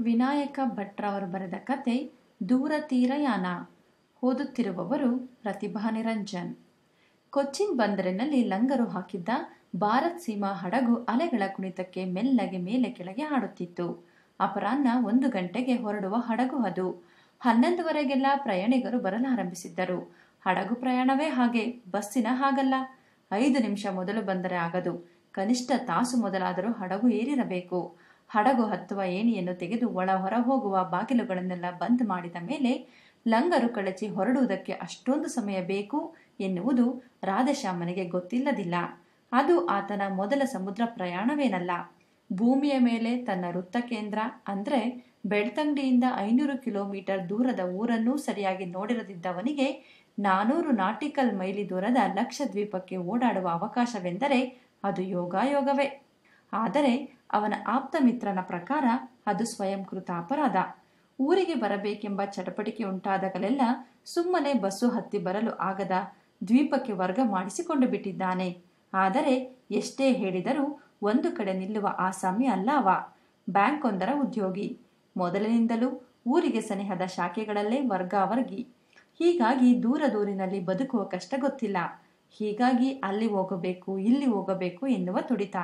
ವಿನಾಯಕ ಭಟ್ರವರು ಬರೆದ ಕತೆ ದೂರ ತೀರಯಾನ ಓದುತ್ತಿರುವವರು ಪ್ರತಿಭಾ ನಿರಂಜನ್. ಕೊಚ್ಚಿನ್ ಬಂದರಿನಲ್ಲಿ ಲಂಗರು ಹಾಕಿದ್ದ ಭಾರತ್ ಸೀಮಾ ಹಡಗು ಅಲೆಗಳ ಕುಣಿತಕ್ಕೆ ಮೆಲ್ಲಗೆ ಮೇಲೆ ಕೆಳಗೆ ಆಡುತ್ತಿತ್ತು ಅಪರಾಹ್ನ ಒಂದು ಗಂಟೆಗೆ ಹೊರಡುವ ಹಡಗು ಅದು. ಹನ್ನೊಂದುವರೆಗೆಲ್ಲ ಪ್ರಯಾಣಿಗರು ಬರಲಾರಂಭಿಸಿದ್ದರು. ಹಡಗು ಪ್ರಯಾಣವೇ ಹಾಗೆ, ಬಸ್ಸಿನ ಹಾಗಲ್ಲ. ಐದು ನಿಮಿಷ ಮೊದಲು ಬಂದರೆ ಆಗದು. ಕನಿಷ್ಠ ತಾಸು ಮೊದಲಾದರೂ ಹಡಗು ಏರಿರಬೇಕು. ಹಡಗು ಹತ್ತುವ ಏಣಿಯನ್ನು ತೆಗೆದು ಒಳ ಹೊರ ಹೋಗುವ ಬಾಗಿಲುಗಳನ್ನೆಲ್ಲ ಬಂದ್ ಮಾಡಿದ ಮೇಲೆ ಲಂಗರು ಕಳಚಿ ಹೊರಡುವುದಕ್ಕೆ ಅಷ್ಟೊಂದು ಸಮಯ ಬೇಕು ಎನ್ನುವುದು ರಾಧಶ್ಯಾಮನಿಗೆ ಗೊತ್ತಿಲ್ಲದಿಲ್ಲ. ಅದು ಆತನ ಮೊದಲ ಸಮುದ್ರ ಪ್ರಯಾಣವೇನಲ್ಲ. ಭೂಮಿಯ ಮೇಲೆ ತನ್ನ ವೃತ್ತ ಕೇಂದ್ರ ಅಂದ್ರೆ ಬೆಳ್ತಂಗಡಿಯಿಂದ ಐನೂರು ಕಿಲೋಮೀಟರ್ ದೂರದ ಊರನ್ನೂ ಸರಿಯಾಗಿ ನೋಡಿರದಿದ್ದವನಿಗೆ ನಾನೂರು ನಾಟಿಕಲ್ ಮೈಲಿ ದೂರದ ಲಕ್ಷದ್ವೀಪಕ್ಕೆ ಓಡಾಡುವ ಅವಕಾಶವೆಂದರೆ ಅದು ಯೋಗಾಯೋಗವೇ. ಆದರೆ ಅವನ ಆಪ್ತ ಮಿತ್ರನ ಪ್ರಕಾರ ಅದು ಸ್ವಯಂಕೃತ ಅಪರಾಧ. ಊರಿಗೆ ಬರಬೇಕೆಂಬ ಚಟಪಟಿಕೆ ಉಂಟಾದಾಗಲೆಲ್ಲ ಸುಮ್ಮನೆ ಬಸ್ಸು ಹತ್ತಿ ಬರಲು ಆಗದ ದ್ವೀಪಕ್ಕೆ ವರ್ಗ ಮಾಡಿಸಿಕೊಂಡು ಬಿಟ್ಟಿದ್ದಾನೆ. ಆದರೆ ಎಷ್ಟೇ ಹೇಳಿದರೂ ಒಂದು ಕಡೆ ನಿಲ್ಲುವ ಆಸಾಮಿ ಅಲ್ಲ ಅವ. ಬ್ಯಾಂಕ್ ಒಂದರ ಉದ್ಯೋಗಿ. ಮೊದಲಿನಿಂದಲೂ ಊರಿಗೆ ಸನಿಹದ ಶಾಖೆಗಳಲ್ಲೇ ವರ್ಗಾವರ್ಗಿ ಹೀಗಾಗಿ ದೂರ ದೂರಿನಲ್ಲಿ ಬದುಕುವ ಕಷ್ಟ ಗೊತ್ತಿಲ್ಲ. ಹೀಗಾಗಿ ಅಲ್ಲಿ ಹೋಗಬೇಕು, ಇಲ್ಲಿ ಹೋಗಬೇಕು ಎನ್ನುವ ತುಡಿತ.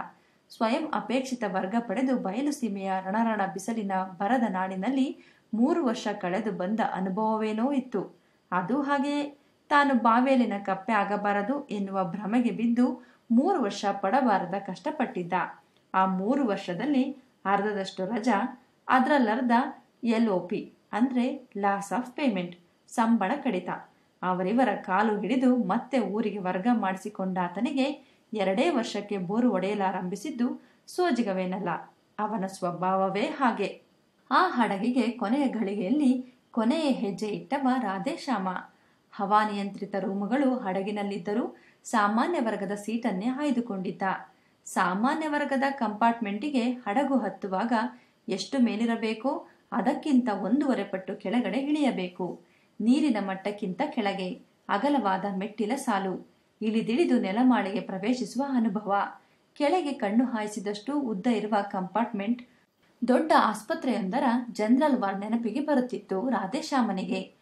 ಸ್ವಯಂ ಅಪೇಕ್ಷಿತ ವರ್ಗ ಪಡೆದು ಬಯಲು ಸೀಮೆಯ ರಣರಣ ಬಿಸಿಲಿನ ಬರದ ನಾಡಿನಲ್ಲಿ ಮೂರು ವರ್ಷ ಕಳೆದು ಬಂದ ಅನುಭವವೇನೋ ಇತ್ತು. ಅದು ಹಾಗೆಯೇ, ತಾನು ಬಾವೇಲಿನ ಕಪ್ಪೆ ಆಗಬಾರದು ಎನ್ನುವ ಭ್ರಮೆಗೆ ಬಿದ್ದು ಮೂರು ವರ್ಷ ಪಡಬಾರದ ಕಷ್ಟಪಟ್ಟಿದ್ದ. ಆ ಮೂರು ವರ್ಷದಲ್ಲಿ ಅರ್ಧದಷ್ಟು ರಜಾ, ಅದರಲ್ಲರ್ಧ ಎಲ್ ಒ ಪಿ, ಅಂದರೆ ಲಾಸ್ ಆಫ್ ಪೇಮೆಂಟ್, ಸಂಬಳ ಕಡಿತ. ಅವರಿವರ ಕಾಲು ಹಿಡಿದು ಮತ್ತೆ ಊರಿಗೆ ವರ್ಗ ಮಾಡಿಸಿಕೊಂಡಾತನಿಗೆ ಎರಡೇ ವರ್ಷಕ್ಕೆ ಬೋರು ಒಡೆಯಲಾರಂಭಿಸಿದ್ದು ಸೋಜಿಗವೇನಲ್ಲ. ಅವನ ಸ್ವಭಾವವೇ ಹಾಗೆ. ಆ ಹಡಗಿಗೆ ಕೊನೆಯ ಘಳಿಗೆಯಲ್ಲಿ ಕೊನೆಯ ಹೆಜ್ಜೆ ಇಟ್ಟವ ರಾಧೇಶ್ಯಾಮ. ಹವಾನಿಯಂತ್ರಿತ ರೂಮುಗಳು ಹಡಗಿನಲ್ಲಿದ್ದರೂ ಸಾಮಾನ್ಯ ವರ್ಗದ ಸೀಟನ್ನೇ ಆಯ್ದುಕೊಂಡಿದ್ದ. ಸಾಮಾನ್ಯ ವರ್ಗದ ಕಂಪಾರ್ಟ್ಮೆಂಟಿಗೆ ಹಡಗು ಹತ್ತುವಾಗ ಎಷ್ಟು ಮೇಲಿರಬೇಕೋ? ಅದಕ್ಕಿಂತ ಒಂದೂವರೆ ಪಟ್ಟು ಕೆಳಗಡೆ ಇಳಿಯಬೇಕು. ನೀರಿನ ಮಟ್ಟಕ್ಕಿಂತ ಕೆಳಗೆ, ಅಗಲವಾದ ಮೆಟ್ಟಿಲ ಸಾಲು. ಇಳಿದಿಳಿದು ನೆಲಮಾಳಿಗೆ ಪ್ರವೇಶಿಸುವ ಅನುಭವ. ಕೆಳಗೆ ಕಣ್ಣು ಹಾಯಿಸಿದಷ್ಟು ಉದ್ದ ಇರುವ ಕಂಪಾರ್ಟ್ಮೆಂಟ್ ದೊಡ್ಡ ಆಸ್ಪತ್ರೆಯೊಂದರ ಜನರಲ್ ವಾರ್ಡ್ ನೆನಪಿಗೆ ಬರುತ್ತಿತ್ತು ರಾಧೇಶ್ಯಾಮನಿಗೆ.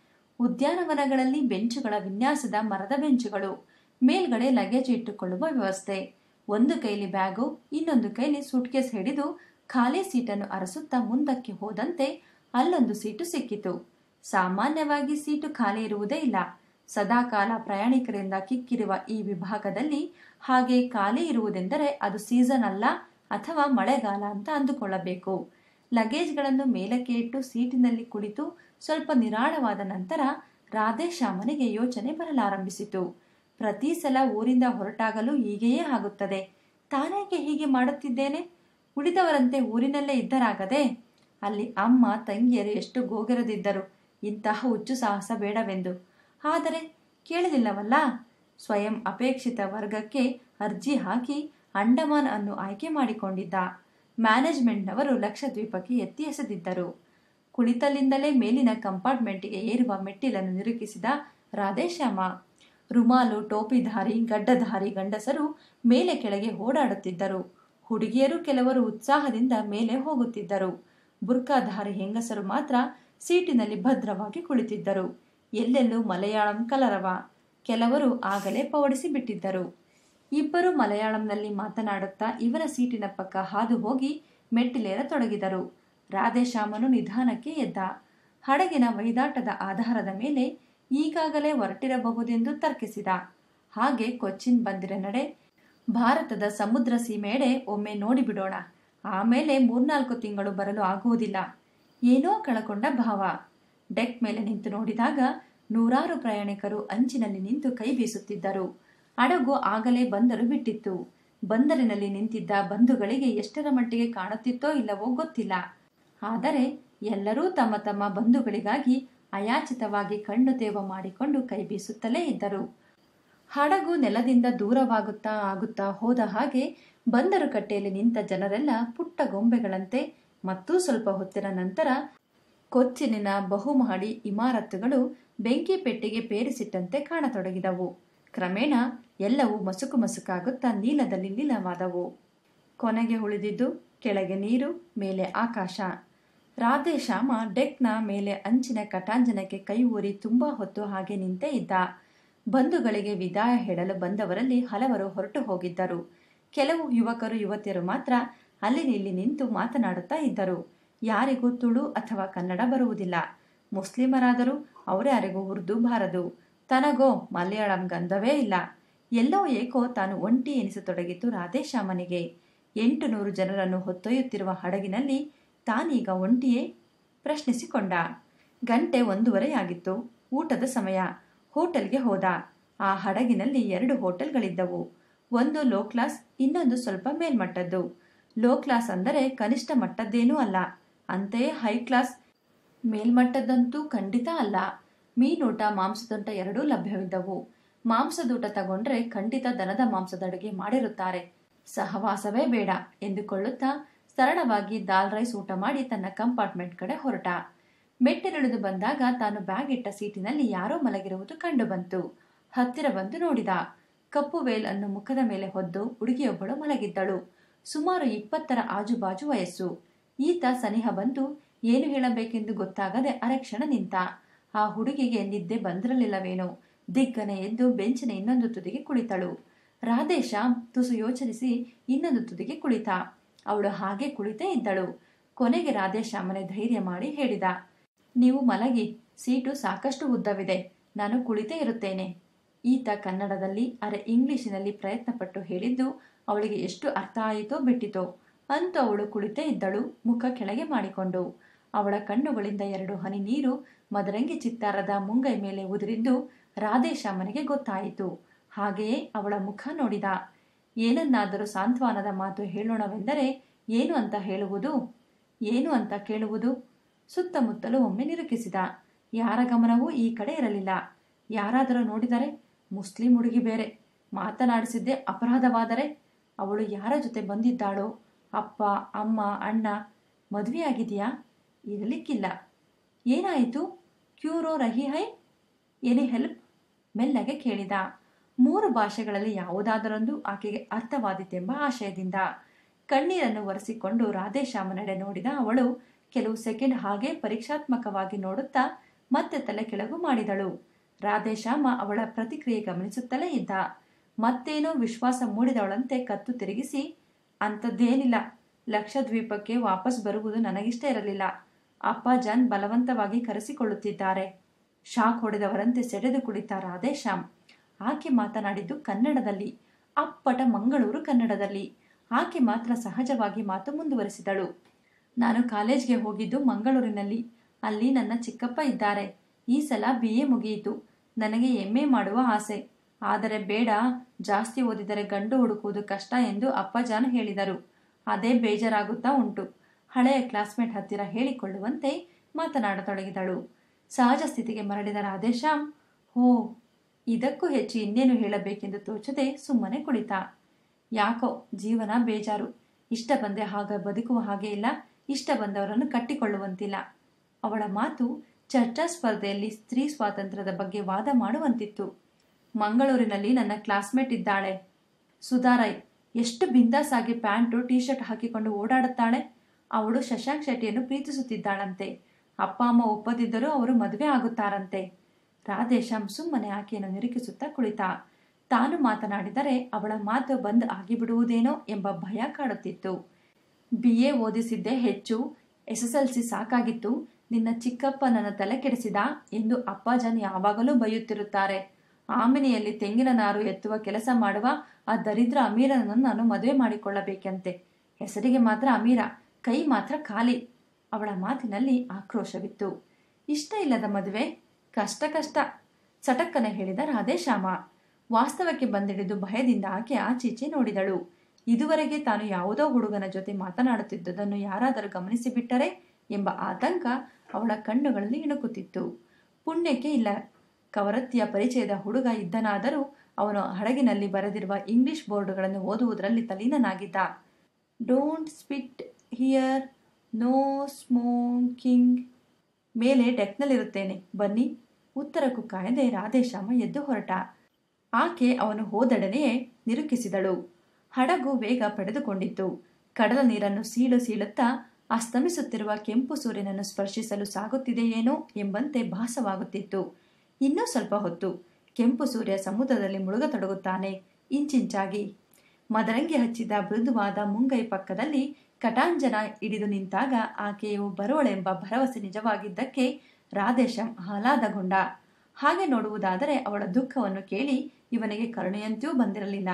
ಉದ್ಯಾನವನಗಳಲ್ಲಿ ಬೆಂಚುಗಳ ವಿನ್ಯಾಸದ ಮರದ ಬೆಂಚುಗಳು, ಮೇಲ್ಗಡೆ ಲಗೇಜ್ ಇಟ್ಟುಕೊಳ್ಳುವ ವ್ಯವಸ್ಥೆ. ಒಂದು ಕೈಲಿ ಬ್ಯಾಗು, ಇನ್ನೊಂದು ಕೈಲಿ ಸೂಟ್ಕೇಸ್ ಹಿಡಿದು ಖಾಲಿ ಸೀಟನ್ನು ಅರಸುತ್ತಾ ಮುಂದಕ್ಕೆ ಹೋದಂತೆ ಅಲ್ಲೊಂದು ಸೀಟು ಸಿಕ್ಕಿತು. ಸಾಮಾನ್ಯವಾಗಿ ಸೀಟು ಖಾಲಿ ಇರುವುದೇ ಇಲ್ಲ. ಸದಾಕಾಲ ಪ್ರಯಾಣಿಕರಿಂದ ಕಿಕ್ಕಿರುವ ಈ ವಿಭಾಗದಲ್ಲಿ ಹಾಗೆ ಖಾಲಿ ಇರುವುದೆಂದರೆ ಅದು ಸೀಸನ್ ಅಲ್ಲ ಅಥವಾ ಮಳೆಗಾಲ ಅಂತ ಅಂದುಕೊಳ್ಳಬೇಕು. ಲಗೇಜ್ಗಳನ್ನು ಮೇಲಕ್ಕೆ ಇಟ್ಟು ಸೀಟಿನಲ್ಲಿ ಕುಳಿತು ಸ್ವಲ್ಪ ನಿರಾಳವಾದ ನಂತರ ರಾಧೇಶ್ಯಾಮನಿಗೆ ಯೋಚನೆ ಬರಲಾರಂಭಿಸಿತು. ಪ್ರತಿ ಸಲ ಊರಿಂದ ಹೊರಟಾಗಲೂ ಹೀಗೆಯೇ ಆಗುತ್ತದೆ. ತಾನೇಕೆ ಹೀಗೆ ಮಾಡುತ್ತಿದ್ದೇನೆ? ಉಳಿದವರಂತೆ ಊರಿನಲ್ಲೇ ಇದ್ದರಾಗದೆ? ಅಲ್ಲಿ ಅಮ್ಮ, ತಂಗಿಯರು ಎಷ್ಟು ಗೋಗೆರದಿದ್ದರು. ಇಂತಹ ಹುಚ್ಚು ಸಾಹಸ ಬೇಡವೆಂದು. ಆದರೆ ಕೇಳಲಿಲ್ಲವಲ್ಲ? ಸ್ವಯಂ ಅಪೇಕ್ಷಿತ ವರ್ಗಕ್ಕೆ ಅರ್ಜಿ ಹಾಕಿ ಅಂಡಮಾನ್ ಅನ್ನು ಆಯ್ಕೆ ಮಾಡಿಕೊಂಡಿದ್ದ. ಮ್ಯಾನೇಜ್ಮೆಂಟ್ನವರು ಲಕ್ಷದ್ವೀಪಕ್ಕೆ ಎತ್ತಿ ಎಸೆದಿದ್ದರು. ಕುಳಿತಲ್ಲಿಂದಲೇ ಮೇಲಿನ ಕಂಪಾರ್ಟ್ಮೆಂಟಿಗೆ ಏರುವ ಮೆಟ್ಟಿಲನ್ನು ನಿರೂಪಿಸಿದ ರಾಧೇಶ್ಯಾಮ, ರುಮಾಲು ಟೋಪಿಧಾರಿ ಗಡ್ಡಧಾರಿ ಗಂಡಸರು ಮೇಲೆ ಕೆಳಗೆ ಓಡಾಡುತ್ತಿದ್ದರು. ಹುಡುಗಿಯರು ಕೆಲವರು ಉತ್ಸಾಹದಿಂದ ಮೇಲೆ ಹೋಗುತ್ತಿದ್ದರು. ಬುರ್ಕಾಧಾರಿ ಹೆಂಗಸರು ಮಾತ್ರ ಸೀಟಿನಲ್ಲಿ ಭದ್ರವಾಗಿ ಕುಳಿತಿದ್ದರು. ಎಲ್ಲೆಲ್ಲೂ ಮಲಯಾಳಂ ಕಲರವ. ಕೆಲವರು ಆಗಲೇ ಪವಡಿಸಿ ಬಿಟ್ಟಿದ್ದರು. ಇಬ್ಬರು ಮಲಯಾಳಂನಲ್ಲಿ ಮಾತನಾಡುತ್ತಾ ಇವರ ಸೀಟಿನ ಪಕ್ಕ ಹಾದು ಹೋಗಿ ಮೆಟ್ಟಿಲೇರ ತೊಡಗಿದರು. ರಾಧೇಶ್ಯಾಮನು ನಿಧಾನಕ್ಕೆ ಎದ್ದ. ಹಡಗಿನ ವೈದಾಟದ ಆಧಾರದ ಮೇಲೆ ಈಗಾಗಲೇ ಹೊರಟಿರಬಹುದೆಂದು ತರ್ಕಿಸಿದ. ಹಾಗೆ ಕೊಚ್ಚಿನ್ ಬಂದಿರ ನಡೆ ಭಾರತದ ಸಮುದ್ರ ಸೀಮೆಯಡೆ ಒಮ್ಮೆ ನೋಡಿಬಿಡೋಣ. ಆಮೇಲೆ ಮೂರ್ನಾಲ್ಕು ತಿಂಗಳು ಬರಲು ಆಗುವುದಿಲ್ಲ. ಏನೋ ಕಳಕೊಂಡ ಭಾವ. ಡೆಕ್ ಮೇಲೆ ನಿಂತು ನೋಡಿದಾಗ ನೂರಾರು ಪ್ರಯಾಣಿಕರು ಅಂಚಿನಲ್ಲಿ ನಿಂತು ಕೈ ಬೀಸುತ್ತಿದ್ದರು. ಹಡಗು ಆಗಲೇ ಬಂದರು ಬಿಟ್ಟಿತ್ತು. ಬಂದರಿನಲ್ಲಿ ನಿಂತಿದ್ದ ಬಂಧುಗಳಿಗೆ ಎಷ್ಟರ ಮಟ್ಟಿಗೆ ಕಾಣುತ್ತಿತ್ತೋ ಇಲ್ಲವೋ ಗೊತ್ತಿಲ್ಲ. ಆದರೆ ಎಲ್ಲರೂ ತಮ್ಮ ತಮ್ಮ ಬಂಧುಗಳಿಗಾಗಿ ಅಯಾಚಿತವಾಗಿ ಕಣ್ಣು ತೇವ ಮಾಡಿಕೊಂಡು ಕೈ ಬೀಸುತ್ತಲೇ ಇದ್ದರು. ಹಡಗು ನೆಲದಿಂದ ದೂರವಾಗುತ್ತಾ ಆಗುತ್ತಾ ಹೋದ ಹಾಗೆ ಬಂದರು ಕಟ್ಟೆಯಲ್ಲಿ ನಿಂತ ಜನರೆಲ್ಲ ಪುಟ್ಟ ಗೊಂಬೆಗಳಂತೆ ಮತ್ತೂ ಸ್ವಲ್ಪ ಹೊತ್ತಿನ ನಂತರ ಕೊಚ್ಚಿನಿನ ಬಹುಮಹಡಿ ಇಮಾರತ್ತುಗಳು ಬೆಂಕಿ ಪೆಟ್ಟಿಗೆ ಪೇರಿಸಿಟ್ಟಂತೆ ಕಾಣತೊಡಗಿದವು. ಕ್ರಮೇಣ ಎಲ್ಲವೂ ಮಸುಕು ಮಸುಕಾಗುತ್ತಾ ನೀಲದಲ್ಲಿ ನೀಲವಾದವು ಕೊನೆಗೆ ಉಳಿದಿದ್ದು ಕೆಳಗೆ ನೀರು, ಮೇಲೆ ಆಕಾಶ. ರಾಧೇಶ್ಯಾಮ ಡೆಕ್ನ ಮೇಲೆ ಅಂಚಿನ ಕಟಾಂಜನಕ್ಕೆ ಕೈ ಊರಿ ತುಂಬಾ ಹೊತ್ತು ಹಾಗೆ ನಿಂತೇ ಇದ್ದ. ಬಂಧುಗಳಿಗೆ ವಿದಾಯ ಹೇಳಲು ಬಂದವರಲ್ಲಿ ಹಲವರು ಹೊರಟು ಹೋಗಿದ್ದರು. ಕೆಲವು ಯುವಕರು ಯುವತಿಯರು ಮಾತ್ರ ಅಲ್ಲಿ ನಿಲ್ಲಿ ನಿಂತು ಮಾತನಾಡುತ್ತಾ ಇದ್ದರು. ಯಾರಿಗೂ ತುಳು ಅಥವಾ ಕನ್ನಡ ಬರುವುದಿಲ್ಲ. ಮುಸ್ಲಿಮರಾದರೂ ಅವರ್ಯಾರಿಗೂ ಉರ್ದು ಬಾರದು. ತನಗೋ ಮಲಯಾಳಂ ಗಂಧವೇ ಇಲ್ಲ. ಎಲ್ಲೋ ಏಕೋ ತಾನು ಒಂಟಿ ಎನಿಸತೊಡಗಿತು ರಾಧೇಶ್ಯಾಮನಿಗೆ. ಎಂಟು ನೂರು ಜನರನ್ನು ಹೊತ್ತೊಯ್ಯುತ್ತಿರುವ ಹಡಗಿನಲ್ಲಿ ತಾನೀಗ ಒಂಟಿಯೇ ಪ್ರಶ್ನಿಸಿಕೊಂಡ. ಗಂಟೆ ಒಂದೂವರೆಯಾಗಿತ್ತು. ಊಟದ ಸಮಯ. ಹೋಟೆಲ್ಗೆ ಹೋದ. ಆ ಹಡಗಿನಲ್ಲಿ ಎರಡು ಹೋಟೆಲ್ಗಳಿದ್ದವು. ಒಂದು ಲೋ ಕ್ಲಾಸ್, ಇನ್ನೊಂದು ಸ್ವಲ್ಪ ಮೇಲ್ಮಟ್ಟದ್ದು. ಲೋ ಕ್ಲಾಸ್ ಅಂದರೆ ಕನಿಷ್ಠ ಮಟ್ಟದ್ದೇನೂ ಅಲ್ಲ. ಅಂತೆಯೇ ಹೈ ಕ್ಲಾಸ್ ಮೇಲ್ಮಟ್ಟದ್ದಂತೂ ಖಂಡಿತ ಅಲ್ಲ. ಮೀನೂಟ, ಮಾಂಸದೂಟ ಎರಡೂ ಲಭ್ಯವಿದ್ದವು. ಮಾಂಸದೂಟ ತಗೊಂಡ್ರೆ ಖಂಡಿತ ದನದ ಮಾಂಸದ ಅಡುಗೆ ಮಾಡಿರುತ್ತಾರೆ. ಸಹವಾಸವೇ ಬೇಡ, ಎಂದುಕೊಳ್ಳುತ್ತಾ ಸರಳವಾಗಿ ದಾಲ್ ರೈಸ್ ಊಟ ಮಾಡಿ ತನ್ನ ಕಂಪಾರ್ಟ್ಮೆಂಟ್ ಕಡೆ ಹೊರಟ. ಮೆಟ್ಟಿಲಿಳಿದು ಬಂದಾಗ ತಾನು ಬ್ಯಾಗ್ ಇಟ್ಟ ಸೀಟಿನಲ್ಲಿ ಯಾರೋ ಮಲಗಿರುವುದು ಕಂಡುಬಂತು ಹತ್ತಿರ ಬಂದು ನೋಡಿದ. ಕಪ್ಪು ವೇಲ್ ಅನ್ನು ಮುಖದ ಮೇಲೆ ಹೊದ್ದು ಹುಡುಗಿಯೊಬ್ಬಳು ಮಲಗಿದ್ದಳು. ಸುಮಾರು ಇಪ್ಪತ್ತರ ಆಜುಬಾಜು ವಯಸ್ಸು. ಈತ ಸನಿಹ ಬಂದು, ಏನು ಹೇಳಬೇಕೆಂದು ಗೊತ್ತಾಗದೆ ಅರಕ್ಷಣ ನಿಂತ. ಆ ಹುಡುಗಿಗೆ ನಿದ್ದೆ ಬಂದಿರಲಿಲ್ಲವೇನೋ. ದಿಗ್ಗನೆ ಎದ್ದು ಬೆಂಚಿನ ಇನ್ನೊಂದು ತುದಿಗೆ ಕುಳಿತಳು. ರಾಧೇಶ ತುಸು ಯೋಚನಿಸಿ ಇನ್ನೊಂದು ತುದಿಗೆ ಕುಳಿತ. ಅವಳು ಹಾಗೆ ಕುಳಿತೇ ಇದ್ದಳು. ಕೊನೆಗೆ ರಾಧೇಶ್ಯಾಮನೆ ಧೈರ್ಯ ಮಾಡಿ ಹೇಳಿದ, ನೀವು ಮಲಗಿ, ಸೀಟು ಸಾಕಷ್ಟು ಉದ್ದವಿದೆ. ನಾನು ಕುಳಿತೇ ಇರುತ್ತೇನೆ. ಈತ ಕನ್ನಡದಲ್ಲಿ, ಅರೆ ಇಂಗ್ಲಿಷಿನಲ್ಲಿ ಪ್ರಯತ್ನಪಟ್ಟು ಹೇಳಿದ್ದು ಅವಳಿಗೆ ಎಷ್ಟು ಅರ್ಥ ಆಯಿತೋ ಬಿಟ್ಟಿತೋ. ಅಂತೂ ಅವಳು ಕುಳಿತೇ ಇದ್ದಳು, ಮುಖ ಕೆಳಗೆ ಮಾಡಿಕೊಂಡು. ಅವಳ ಕಣ್ಣುಗಳಿಂದ ಎರಡು ಹನಿ ನೀರು ಮದರಂಗಿ ಚಿತ್ತಾರದ ಮುಂಗೈ ಮೇಲೆ ಉದುರಿದ್ದು ರಾಧೇಶ್ಯಾಮನಿಗೆ ಗೊತ್ತಾಯಿತು. ಹಾಗೆಯೇ ಅವಳ ಮುಖ ನೋಡಿದ. ಏನನ್ನಾದರೂ ಸಾಂತ್ವನದ ಮಾತು ಹೇಳೋಣವೆಂದರೆ ಏನು ಅಂತ ಹೇಳುವುದು? ಏನು ಅಂತ ಕೇಳುವುದು? ಸುತ್ತಮುತ್ತಲು ಒಮ್ಮೆ ನಿರುಕಿಸಿದ ಯಾರ ಗಮನವೂ ಈ ಕಡೆ ಇರಲಿಲ್ಲ. ಯಾರಾದರೂ ನೋಡಿದರೆ ಮುಸ್ಲಿಂ ಹುಡುಗಿ ಬೇರೆ. ಮಾತನಾಡಿಸಿದ್ದೇ ಅಪರಾಧವಾದರೆ ಅವಳು ಯಾರ ಜೊತೆ ಬಂದಿದ್ದಾಳೋ? ಅಪ್ಪ, ಅಮ್ಮ, ಅಣ್ಣ ಮದುವೆಯಾಗಿದೆಯಾ ಇರಲಿಕ್ಕಿಲ್ಲ. ಏನಾಯಿತು? ಕ್ಯೂರೋ ರಹಿ ಹೈ? Any help? ಮೆಲ್ಲಗೆ ಕೇಳಿದ. ಮೂರು ಭಾಷೆಗಳಲ್ಲಿ ಯಾವುದಾದರೊಂದು ಆಕೆಗೆ ಅರ್ಥವಾದಿತ್ತೆಂಬ ಆಶಯದಿಂದ. ಕಣ್ಣೀರನ್ನು ಒರೆಸಿಕೊಂಡು ರಾಧೇಶ್ಯಾಮನೆಡೆ ನೋಡಿದ ಅವಳು ಕೆಲವು ಸೆಕೆಂಡ್ ಹಾಗೆ ಪರೀಕ್ಷಾತ್ಮಕವಾಗಿ ನೋಡುತ್ತಾ ಮತ್ತೆ ತಲೆ ಕೆಳಗು ಮಾಡಿದಳು. ರಾಧೇಶ್ಯಾಮ ಅವಳ ಪ್ರತಿಕ್ರಿಯೆ ಗಮನಿಸುತ್ತಲೇ ಇದ್ದ. ಮತ್ತೇನೋ ವಿಶ್ವಾಸ ಮೂಡಿದವಳಂತೆ ಕತ್ತು ತಿರುಗಿಸಿ ಅಂಥದ್ದೇನಿಲ್ಲ ಲಕ್ಷದ್ವೀಪಕ್ಕೆ ವಾಪಸ್ ಬರುವುದು ನನಗಿಷ್ಟ ಇರಲಿಲ್ಲ. ಅಪ್ಪ ಜಾನ್ ಬಲವಂತವಾಗಿ ಕರೆಸಿಕೊಳ್ಳುತ್ತಿದ್ದಾರೆ. ಶಾಕ್ ಹೊಡೆದವರಂತೆ ಸೆಡೆದು ಕುಳಿತ ರಾಧೇಶ್ಯಾಮ್ ಆಕೆ ಮಾತನಾಡಿದ್ದು ಕನ್ನಡದಲ್ಲಿ. ಅಪ್ಪಟ ಮಂಗಳೂರು ಕನ್ನಡದಲ್ಲಿ. ಆಕೆ ಮಾತ್ರ ಸಹಜವಾಗಿ ಮಾತು ಮುಂದುವರೆಸಿದಳು. ನಾನು ಕಾಲೇಜ್ಗೆ ಹೋಗಿದ್ದು ಮಂಗಳೂರಿನಲ್ಲಿ. ಅಲ್ಲಿ ನನ್ನ ಚಿಕ್ಕಪ್ಪ ಇದ್ದಾರೆ. ಈ ಸಲ ಬಿ ಎ ಮುಗಿಯಿತು. ನನಗೆ ಎಂ ಮಾಡುವ ಆಸೆ. ಆದರೆ ಬೇಡ, ಜಾಸ್ತಿ ಓದಿದರೆ ಗಂಡು ಹುಡುಕುವುದು ಕಷ್ಟ ಎಂದು ಅಪ್ಪಜಾನ್ ಹೇಳಿದರು. ಅದೇ ಬೇಜಾರಾಗುತ್ತಾ ಉಂಟು. ಹಳೆಯ ಕ್ಲಾಸ್ಮೇಟ್ ಹತ್ತಿರ ಹೇಳಿಕೊಳ್ಳುವಂತೆ ಮಾತನಾಡತೊಡಗಿದಳು. ಸಹಜ ಸ್ಥಿತಿಗೆ ಮರಳಿದ ರಾಧೇಶ್ಯಾಮ್ ಹೋ, ಇದಕ್ಕೂ ಹೆಚ್ಚು ಇನ್ನೇನು ಹೇಳಬೇಕೆಂದು ತೋಚದೆ ಸುಮ್ಮನೆ ಕುಳಿತ. ಯಾಕೋ, ಜೀವನ ಬೇಜಾರು. ಇಷ್ಟ ಬಂದೆ ಹಾಗ ಬದುಕುವ ಹಾಗೆ ಇಲ್ಲ, ಇಷ್ಟ ಬಂದವರನ್ನು ಕಟ್ಟಿಕೊಳ್ಳುವಂತಿಲ್ಲ. ಅವಳ ಮಾತು ಚರ್ಚಾ ಸ್ಪರ್ಧೆಯಲ್ಲಿ ಸ್ತ್ರೀ ಸ್ವಾತಂತ್ರ್ಯದ ಬಗ್ಗೆ ವಾದ ಮಾಡುವಂತಿತ್ತು. ಮಂಗಳೂರಿನಲ್ಲಿ ನನ್ನ ಕ್ಲಾಸ್ಮೇಟ್ ಇದ್ದಾಳೆ. ಸುಧಾರಾಯ್ ಎಷ್ಟು ಬಿಂದಾಸ್ ಆಗಿ ಪ್ಯಾಂಟು ಟೀ ಶರ್ಟ್ ಹಾಕಿಕೊಂಡು ಓಡಾಡುತ್ತಾಳೆ? ಅವಳು ಶಶಾಂಕ್ ಶೆಟ್ಟಿಯನ್ನು ಪ್ರೀತಿಸುತ್ತಿದ್ದಾಳಂತೆ. ಅಪ್ಪ, ಅಮ್ಮ ಒಪ್ಪದಿದ್ದರೂ ಅವರು ಮದುವೆ ಆಗುತ್ತಾರಂತೆ. ರಾಧೇಶ್ಯಾಮ್ ಸುಮ್ಮನೆ ಆಕೆಯನ್ನು ನಿರೀಕ್ಷಿಸುತ್ತಾ ಕುಳಿತ. ತಾನು ಮಾತನಾಡಿದರೆ ಅವಳ ಮಾತು ಬಂದ್ ಆಗಿಬಿಡುವುದೇನೋ ಎಂಬ ಭಯ ಕಾಡುತ್ತಿತ್ತು. ಬಿ. ಎ. ಓದಿಸಿದ್ದೇ ಹೆಚ್ಚು. ಎಸ್ ಎಸ್ ಎಲ್ ಸಿ ಸಾಕಾಗಿತ್ತು. ನಿನ್ನ ಚಿಕ್ಕಪ್ಪ ನನ್ನ ತಲೆ ಕೆಡಿಸಿದ ಎಂದು ಅಪ್ಪಾಜನ್ ಯಾವಾಗಲೂ ಬೈಯುತ್ತಿರುತ್ತಾರೆ. ಆಮಿನಿಯಲ್ಲಿ ತೆಂಗಿನ ನಾರು ಎತ್ತುವ ಕೆಲಸ ಮಾಡುವ ಆ ದರಿದ್ರ ಅಮೀರನನ್ನು ನಾನು ಮದುವೆ ಮಾಡಿಕೊಳ್ಳಬೇಕಂತೆ. ಹೆಸರಿಗೆ ಮಾತ್ರ ಅಮೀರ ಕೈ ಮಾತ್ರ ಖಾಲಿ. ಅವಳ ಮಾತಿನಲ್ಲಿ ಆಕ್ರೋಶವಿತ್ತು. ಇಷ್ಟ ಇಲ್ಲದ ಮದುವೆ ಕಷ್ಟ ಕಷ್ಟ. ಚಟಕ್ಕನ ಹೇಳಿದ ರಾಧೇಶ್ಯಾಮ. ವಾಸ್ತವಕ್ಕೆ ಬಂದಿಡಿದು ಭಯದಿಂದ ಆಕೆ ಆಚೀಚೆ ನೋಡಿದಳು. ಇದುವರೆಗೆ ತಾನು ಯಾವುದೋ ಹುಡುಗನ ಜೊತೆ ಮಾತನಾಡುತ್ತಿದ್ದುದನ್ನು ಯಾರಾದರೂ ಗಮನಿಸಿಬಿಟ್ಟರೆ ಎಂಬ ಆತಂಕ ಅವಳ ಕಣ್ಣುಗಳಲ್ಲಿ ಇಣುಕುತ್ತಿತ್ತು. ಪುಣ್ಯಕ್ಕೆ ಇಲ್ಲ. ಕವರತ್ತಿಯ ಪರಿಚಯದ ಹುಡುಗ ಇದ್ದನಾದರೂ ಅವನು ಹಡಗಿನಲ್ಲಿ ಬರೆದಿರುವ ಇಂಗ್ಲಿಷ್ ಬೋರ್ಡುಗಳನ್ನು ಓದುವುದರಲ್ಲಿ ತಲೀನನಾಗಿದ್ದ don't spit here no smoking ಮೇಲೆ ಡೆಕ್ನಲ್ಲಿರುತ್ತೇನೆ, ಬನ್ನಿ. ಉತ್ತರಕ್ಕೂ ಕಾಯದೆ ರಾಧೇಶಾಮ ಎದ್ದು ಹೊರಟ. ಆಕೆ ಅವನು ಹೋದಡನೆಯೇ ನಿರುಕಿಸಿದಳು ಹಡಗು ವೇಗ ಪಡೆದುಕೊಂಡಿತ್ತು. ಕಡಲ ನೀರನ್ನು ಸೀಳು ಸೀಳುತ್ತಾ ಅಸ್ತಮಿಸುತ್ತಿರುವ ಕೆಂಪು ಸೂರ್ಯನನ್ನು ಸ್ಪರ್ಶಿಸಲು ಸಾಗುತ್ತಿದೆಯೇನೋ ಎಂಬಂತೆ ಭಾಸವಾಗುತ್ತಿತ್ತು. ಇನ್ನೂ ಸ್ವಲ್ಪ ಹೊತ್ತು ಕೆಂಪು ಸೂರ್ಯ ಸಮುದ್ರದಲ್ಲಿ ಮುಳುಗತೊಡಗುತ್ತಾನೆ. ಇಂಚಿಂಚಾಗಿ ಮದರಂಗಿ ಹಚ್ಚಿದ ಮೃದುವಾದ ಮುಂಗೈ ಪಕ್ಕದಲ್ಲಿ ಕಟಾಂಜನ ಹಿಡಿದು ನಿಂತಾಗ ಆಕೆಯು ಬರುವಳೆಂಬ ಭರವಸೆ ನಿಜವಾಗಿದ್ದಕ್ಕೆ ರಾಧೇಶಂ ಆಹ್ಲಾದಗೊಂಡ. ಹಾಗೆ ನೋಡುವುದಾದರೆ ಅವಳ ದುಃಖವನ್ನು ಕೇಳಿ ಇವನಿಗೆ ಕರುಣೆಯಂತೆಯೂ ಬಂದಿರಲಿಲ್ಲ.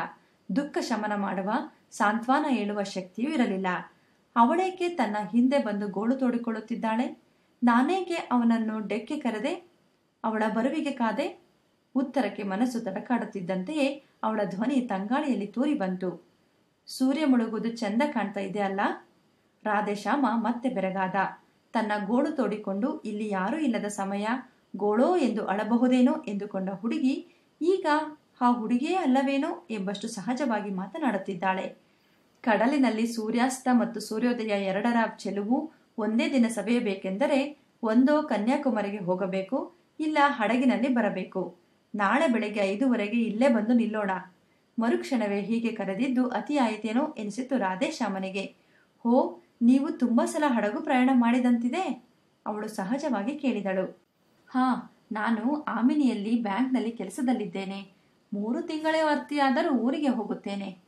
ದುಃಖ ಶಮನ ಮಾಡುವ, ಸಾಂತ್ವನ ಹೇಳುವ ಶಕ್ತಿಯೂ ಇರಲಿಲ್ಲ. ಅವಳೇಕೆ ತನ್ನ ಹಿಂದೆ ಬಂದು ಗೋಳು ತೋಡಿಕೊಳ್ಳುತ್ತಿದ್ದಾಳೆ? ನಾನೇಕೆ ಅವನನ್ನು ಡೆಕ್ಕೆ ಕರೆದೆ ಅವಳ ಬರುವಿಗೆ ಕಾದೆ ಉತ್ತರಕ್ಕೆ ಮನಸ್ಸು ತಡಕಾಡುತ್ತಿದ್ದಂತೆಯೇ ಅವಳ ಧ್ವನಿ ತಂಗಾಳಿಯಲ್ಲಿ ತೂರಿ ಬಂತು. ಸೂರ್ಯ ಮುಳುಗುವುದು ಚೆಂದ ಕಾಣ್ತಾ ಇದೆ ಅಲ್ಲ? ರಾಧೇಶ್ಯಾಮ ಮತ್ತೆ ಬೆರಗಾದ. ತನ್ನ ಗೋಳು ತೋಡಿಕೊಂಡು ಇಲ್ಲಿ ಯಾರೂ ಇಲ್ಲದ ಸಮಯ. ಗೋಳೋ ಎಂದು ಅಳಬಹುದೇನೋ ಎಂದುಕೊಂಡ ಹುಡುಗಿ ಈಗ ಆ ಹುಡುಗಿಯೇ ಅಲ್ಲವೇನೋ ಎಂಬಷ್ಟು ಸಹಜವಾಗಿ ಮಾತನಾಡುತ್ತಿದ್ದಾಳೆ. ಕಡಲಿನಲ್ಲಿ ಸೂರ್ಯಾಸ್ತ ಮತ್ತು ಸೂರ್ಯೋದಯ ಎರಡರ ಚೆಲುವು ಒಂದೇ ದಿನ ಸವೆಯಬೇಕೆಂದರೆ ಒಂದೋ ಕನ್ಯಾಕುಮಾರಿಗೆ ಹೋಗಬೇಕು ಇಲ್ಲ, ಹಡಗಿನಲ್ಲಿ ಬರಬೇಕು. ನಾಳೆ ಬೆಳಗ್ಗೆ ಐದುವರೆಗೆ ಇಲ್ಲೇ ಬಂದು ನಿಲ್ಲೋಣ. ಮರುಕ್ಷಣವೇ ಹೀಗೆ ಕರೆದಿದ್ದು ಅತಿ ಆಯಿತೇನೋ ಎನಿಸಿತು ರಾಧೇಶ್ಯಾಮನಿಗೆ. ಹೋ, ನೀವು ತುಂಬ ಸಲ ಹಡಗು ಪ್ರಯಾಣ ಮಾಡಿದಂತಿದೆ? ಅವಳು ಸಹಜವಾಗಿ ಕೇಳಿದಳು. ಹಾ, ನಾನು ಆಮಿನಿಯಲ್ಲಿ ಬ್ಯಾಂಕ್ನಲ್ಲಿ ಕೆಲಸದಲ್ಲಿದ್ದೇನೆ. ಮೂರು ತಿಂಗಳೇ ವರ್ತಿಯಾದರೂ ಊರಿಗೆ ಹೋಗುತ್ತೇನೆ.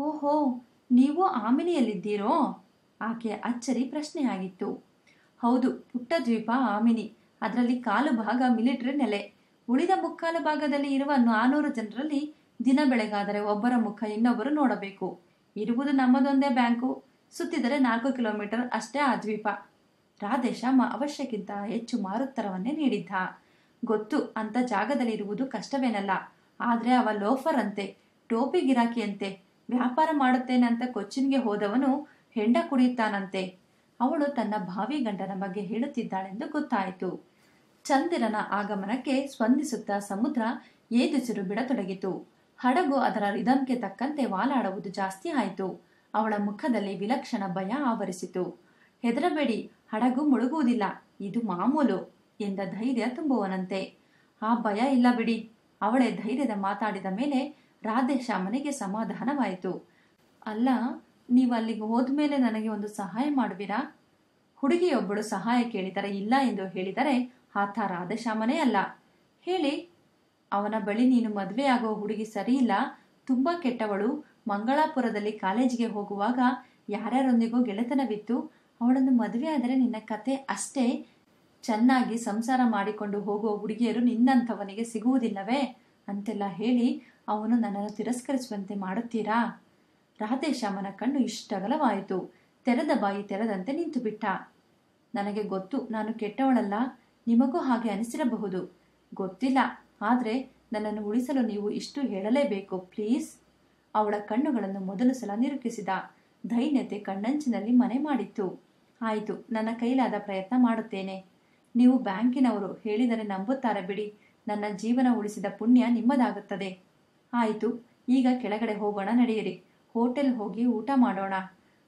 ಓಹೋ ನೀವು ಆಮಿನಿಯಲ್ಲಿದ್ದೀರೋ? ಆಕೆಯ ಅಚ್ಚರಿ ಪ್ರಶ್ನೆಯಾಗಿತ್ತು. ಹೌದು ಪುಟ್ಟ ದ್ವೀಪ ಆಮಿನಿ. ಅದರಲ್ಲಿ ಕಾಲು ಭಾಗ ಮಿಲಿಟರಿ ನೆಲೆ. ಉಳಿದ ಮುಕ್ಕಾಲು ಭಾಗದಲ್ಲಿ ಇರುವ ನಾನೂರು ಜನರಲ್ಲಿ ದಿನ ಬೆಳಗಾದರೆ ಒಬ್ಬರ ಮುಖ ಇನ್ನೊಬ್ಬರು ನೋಡಬೇಕು. ಇರುವುದು ನಮ್ಮದೊಂದೇ ಬ್ಯಾಂಕು. ಸುತ್ತಿದರೆ ನಾಲ್ಕು ಕಿಲೋಮೀಟರ್ ಅಷ್ಟೇ ಆ ದ್ವೀಪ. ರಾಧೇಶ ಅವಶ್ಯಕ್ಕಿಂತ ಹೆಚ್ಚು ಮಾರುತ್ತರವನ್ನೇ ನೀಡಿದ್ದ. ಗೊತ್ತು ಅಂತ ಜಾಗದಲ್ಲಿರುವುದು ಕಷ್ಟವೇನಲ್ಲ. ಆದರೆ ಅವ ಲೋಫರ್ ಅಂತೆ, ಟೋಪಿ ಗಿರಾಕಿಯಂತೆ. ವ್ಯಾಪಾರ ಮಾಡುತ್ತೇನೆ ಅಂತ ಕೊಚ್ಚಿನ್ಗೆ ಹೋದವನು ಹೆಂಡ ಕುಡಿಯುತ್ತಾನಂತೆ. ಅವಳು ತನ್ನ ಭಾವಿ ಗಂಡನ ಬಗ್ಗೆ ಹೇಳುತ್ತಿದ್ದಾಳೆಂದು ಗೊತ್ತಾಯಿತು. ಚಂದಿರನ ಆಗಮನಕ್ಕೆ ಸ್ಪಂದಿಸುತ್ತಾ ಸಮುದ್ರ ಏದುಸಿರು ಬಿಡತೊಡಗಿತು. ಹಡಗು ಅದರ ರಿದಮ್ಗೆ ತಕ್ಕಂತೆ ವಾಲಾಡುವುದು ಜಾಸ್ತಿ ಆಯಿತು. ಅವಳ ಮುಖದಲ್ಲಿ ವಿಲಕ್ಷಣ ಭಯ ಆವರಿಸಿತು. ಹೆದರಬೇಡಿ, ಹಡಗು ಮುಳುಗುವುದಿಲ್ಲ, ಇದು ಮಾಮೂಲು ಎಂದ ಧೈರ್ಯ ತುಂಬುವನಂತೆ. ಆ ಭಯ ಇಲ್ಲ ಬಿಡಿ, ಅವಳೇ ಧೈರ್ಯದ ಮಾತಾಡಿದ ಮೇಲೆ ರಾಧೇಶ್ಯಾಮನಿಗೆ ಸಮಾಧಾನವಾಯಿತು. ಅಲ್ಲ, ನೀವು ಅಲ್ಲಿಗೆ ಹೋದ್ಮೇಲೆ ನನಗೆ ಒಂದು ಸಹಾಯ ಮಾಡುವಿರಾ? ಹುಡುಗಿಯೊಬ್ಬಳು ಸಹಾಯ ಕೇಳಿದರೆ ಇಲ್ಲ ಎಂದು ಹೇಳಿದರೆ ಆತ ರಾಧಶ್ಯಾಮನೇ ಅಲ್ಲ. ಹೇಳಿ, ಅವನ ಬಳಿ ನೀನು ಮದುವೆ ಆಗೋ ಹುಡುಗಿ ಸರಿಯಿಲ್ಲ ತುಂಬ ಕೆಟ್ಟವಳು. ಮಂಗಳಾಪುರದಲ್ಲಿ ಕಾಲೇಜಿಗೆ ಹೋಗುವಾಗ ಯಾರ್ಯಾರೊಂದಿಗೋ ಗೆಳೆತನವಿತ್ತು. ಅವಳನ್ನು ಮದುವೆ ಆದರೆ ನಿನ್ನ ಕತೆ ಅಷ್ಟೇ. ಚೆನ್ನಾಗಿ ಸಂಸಾರ ಮಾಡಿಕೊಂಡು ಹೋಗುವ ಹುಡುಗಿಯರು ನಿನ್ನಂಥವನಿಗೆ ಸಿಗುವುದಿಲ್ಲವೇ? ಅಂತೆಲ್ಲ ಹೇಳಿ ಅವನು ನನ್ನನ್ನು ತಿರಸ್ಕರಿಸುವಂತೆ ಮಾಡುತ್ತೀರಾ? ರಾಧೇಶ್ಯಾಮನ ಕಣ್ಣು ಇಷ್ಟಗಲವಾಯಿತು. ತೆರೆದ ಬಾಯಿ ತೆರೆದಂತೆ ನಿಂತು ಬಿಟ್ಟ ನನಗೆ ಗೊತ್ತು, ನಾನು ಕೆಟ್ಟವಳಲ್ಲ. ನಿಮಗೂ ಹಾಗೆ ಅನಿಸಿರಬಹುದು. ಗೊತ್ತಿಲ್ಲ. ಆದರೆ ನನ್ನನ್ನು ಉಳಿಸಲು ನೀವು ಇಷ್ಟು ಹೇಳಲೇಬೇಕು, ಪ್ಲೀಸ್. ಅವಳ ಕಣ್ಣುಗಳನ್ನು ಮೊದಲು ಸಲ ನಿರೂಪಿಸಿದ ಧೈನ್ಯತೆ ಕಣ್ಣಂಚಿನಲ್ಲಿ ಮನೆ ಮಾಡಿತ್ತು. ಆಯಿತು, ನನ್ನ ಕೈಲಾದ ಪ್ರಯತ್ನ ಮಾಡುತ್ತೇನೆ. ನೀವು ಬ್ಯಾಂಕಿನವರು ಹೇಳಿದರೆ ನಂಬುತ್ತಾರೆ ಬಿಡಿ. ನನ್ನ ಜೀವನ ಉಳಿಸಿದ ಪುಣ್ಯ ನಿಮ್ಮದಾಗುತ್ತದೆ. ಆಯಿತು, ಈಗ ಕೆಳಗಡೆ ಹೋಗೋಣ, ನಡೆಯಿರಿ. ಹೋಟೆಲ್ ಹೋಗಿ ಊಟ ಮಾಡೋಣ.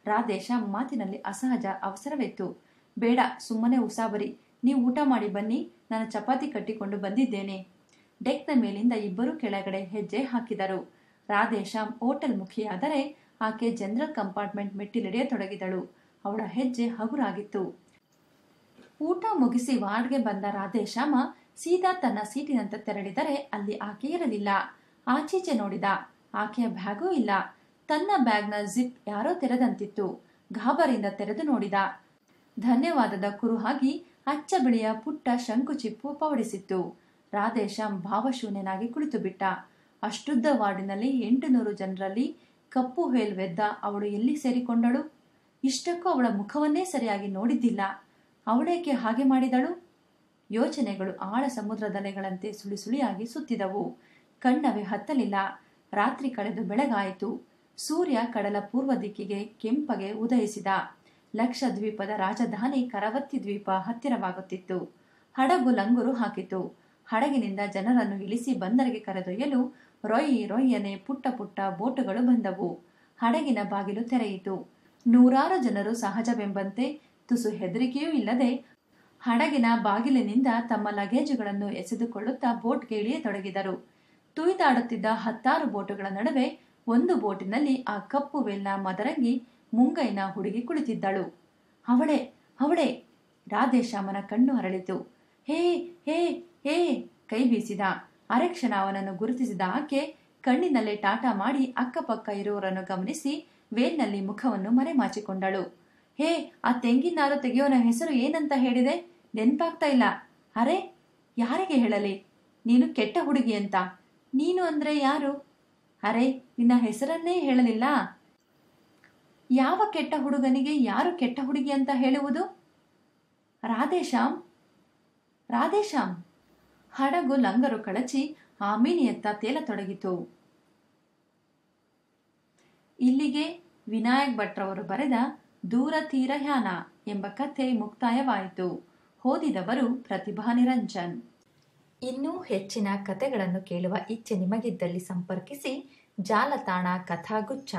ರಾಧೇಶ ಮಾತಿನಲ್ಲಿ ಅಸಹಜ ಅವಸರವಿತ್ತು. ಬೇಡ, ಸುಮ್ಮನೆ ಉಸಾಬರಿ. ನೀವು ಊಟ ಮಾಡಿ ಬನ್ನಿ, ನಾನು ಚಪಾತಿ ಕಟ್ಟಿಕೊಂಡು ಬಂದಿದ್ದೇನೆ. ಡೆಕ್ನ ಮೇಲಿಂದ ಇಬ್ಬರು ಕೆಳಗಡೆ ಹೆಜ್ಜೆ ಹಾಕಿದರು. ರಾಧೇಶ್ಯಾಮ್ ಹೋಟೆಲ್ ಮುಖಿಯಾದರೆ ಆಕೆ ಜನರಲ್ ಕಂಪಾರ್ಟ್ಮೆಂಟ್ ಮೆಟ್ಟಿಲಿಡಿಯತೊಡಗಿದಳು ಅವಳ ಹೆಜ್ಜೆ ಹಗುರಾಗಿತ್ತು. ಊಟ ಮುಗಿಸಿ ವಾರ್ಡ್ಗೆ ಬಂದ ರಾಧೇಶ್ಯಾಮ ಸೀದಾ ತನ್ನ ಸೀಟಿನಂತ ತೆರಳಿದರೆ ಅಲ್ಲಿ ಆಕೆ ಇರಲಿಲ್ಲ. ಆಚೀಚೆ ನೋಡಿದ, ಆಕೆಯ ಬ್ಯಾಗೂ ಇಲ್ಲ. ತನ್ನ ಬ್ಯಾಗ್ನ ಜಿಪ್ ಯಾರೋ ತೆರೆದಂತಿತ್ತು. ಗಾಬರಿಂದ ತೆರೆದು ನೋಡಿದ. ಧನ್ಯವಾದದ ಕುರುಹಾಗಿ ಅಚ್ಚ ಬಿಳಿಯ ಪುಟ್ಟ ಶಂಕುಚಿಪ್ಪು ಪವಡಿಸಿತ್ತು. ರಾಧೇಶ್ಯಾಮ್ ಭಾವಶೂನ್ಯನಾಗಿ ಕುಳಿತು ಬಿಟ್ಟ ಅಷ್ಟುದ್ದ ವಾರ್ಡಿನಲ್ಲಿ ಎಂಟು ನೂರು ಜನರಲ್ಲಿ ಕಪ್ಪು ಹೇಲ್ವೆದ್ದ ಅವಳು ಎಲ್ಲಿ ಸೇರಿಕೊಂಡಳು? ಇಷ್ಟಕ್ಕೂ ಅವಳ ಮುಖವನ್ನೇ ಸರಿಯಾಗಿ ನೋಡಿದ್ದಿಲ್ಲ. ಅವಳೇಕೆ ಹಾಗೆ ಮಾಡಿದಳು? ಯೋಚನೆಗಳು ಆಳ ಸಮುದ್ರದಲೆಗಳಂತೆ ಸುಳಿ ಸುಳಿಯಾಗಿ ಸುತ್ತಿದವು. ಕಣ್ಣವೇ ಹತ್ತಲಿಲ್ಲ. ರಾತ್ರಿ ಕಳೆದು ಬೆಳಗಾಯಿತು. ಸೂರ್ಯ ಕಡಲ ಪೂರ್ವ ದಿಕ್ಕಿಗೆ ಕೆಂಪಗೆ ಉದಯಿಸಿದ. ಲಕ್ಷದ್ವೀಪದ ರಾಜಧಾನಿ ಕರವತ್ತಿ ದ್ವೀಪ ಹತ್ತಿರವಾಗುತ್ತಿತ್ತು. ಹಡಗು ಲಂಗುರು ಹಾಕಿತು. ಹಡಗಿನಿಂದ ಜನರನ್ನು ಇಳಿಸಿ ಬಂದರಿಗೆ ಕರೆದೊಯ್ಯಲು ರೊಯ್ಯಿ ರೊಯ್ಯನೆ ಪುಟ್ಟ ಪುಟ್ಟ ಬೋಟುಗಳು ಬಂದವು. ಹಡಗಿನ ಬಾಗಿಲು ತೆರೆಯಿತು. ನೂರಾರು ಜನರು ಸಹಜವೆಂಬಂತೆ ತುಸು ಹೆದರಿಕೆಯೂ ಇಲ್ಲದೆ ಹಡಗಿನ ಬಾಗಿಲಿನಿಂದ ತಮ್ಮ ಲಗೇಜುಗಳನ್ನು ಎಸೆದುಕೊಳ್ಳುತ್ತಾ ಬೋಟ್ಗೆ ಇಳಿಯತೊಡಗಿದರು ತುಯ್ದಾಡುತ್ತಿದ್ದ ಹತ್ತಾರು ಬೋಟುಗಳ ನಡುವೆ ಒಂದು ಬೋಟಿನಲ್ಲಿ ಆ ಕಪ್ಪು ವೆಲ್ಲ ಮದರಂಗಿ ಮುಂಗೈನ ಹುಡುಗಿ ಕುಳಿತಿದ್ದಳು. ಅವಳೆ ಅವಳೆ, ರಾಧೇಶ್ಯಾಮನ ಕಣ್ಣು ಹರಳಿತು ಹೇ ಹೇ ಹೇ, ಕೈ ಬೀಸಿದ. ಅರೆಕ್ಷಣ ಅವನನ್ನು ಗುರುತಿಸಿದ ಆಕೆ ಕಣ್ಣಿನಲ್ಲೇ ಟಾಟಾ ಮಾಡಿ ಅಕ್ಕಪಕ್ಕ ಇರುವವರನ್ನು ಗಮನಿಸಿ ವೇಲ್ನಲ್ಲಿ ಮುಖವನ್ನು ಮರೆಮಾಚಿಕೊಂಡಳು. ಹೇ, ಆ ತೆಂಗಿನಾರು ತೆಗೆಯೋನ ಹೆಸರು ಏನಂತ ಹೇಳಿದೆ? ನೆನ್ಪಾಗ್ತಾ ಇಲ್ಲ. ಅರೆ, ಯಾರಿಗೆ ಹೇಳಲಿ? ನೀನು ಕೆಟ್ಟ ಹುಡುಗಿ ಅಂತ. ನೀನು ಅಂದ್ರೆ ಯಾರು? ಅರೆ, ನಿನ್ನ ಹೆಸರನ್ನೇ ಹೇಳಲಿಲ್ಲ. ಯಾವ ಕೆಟ್ಟ ಹುಡುಗನಿಗೆ ಯಾರು ಕೆಟ್ಟ ಹುಡುಗಿ ಅಂತ ಹೇಳುವುದು? ರಾಧೇಶ್ಯಾಮ್. ರಾಧೇಶ್ಯಾಮ್, ಹಡಗು ಲಂಗರು ಕಳಚಿ ಆಮೀನಿಯತ್ತ ತೇಲತೊಡಗಿತು ಇಲ್ಲಿಗೆ ವಿನಾಯಕ್ ಭಟ್ರವರು ಬರೆದ ದೂರ ತೀರಯಾನ ಎಂಬ ಕಥೆ ಮುಕ್ತಾಯವಾಯಿತು. ಓದಿದವರು ಪ್ರತಿಭಾ ನಿರಂಜನ್. ಇನ್ನೂ ಹೆಚ್ಚಿನ ಕಥೆಗಳನ್ನು ಕೇಳುವ ಇಚ್ಛೆ ನಿಮಗಿದ್ದಲ್ಲಿ ಸಂಪರ್ಕಿಸಿ ಜಾಲತಾಣ ಕಥಾಗುಚ್ಛ.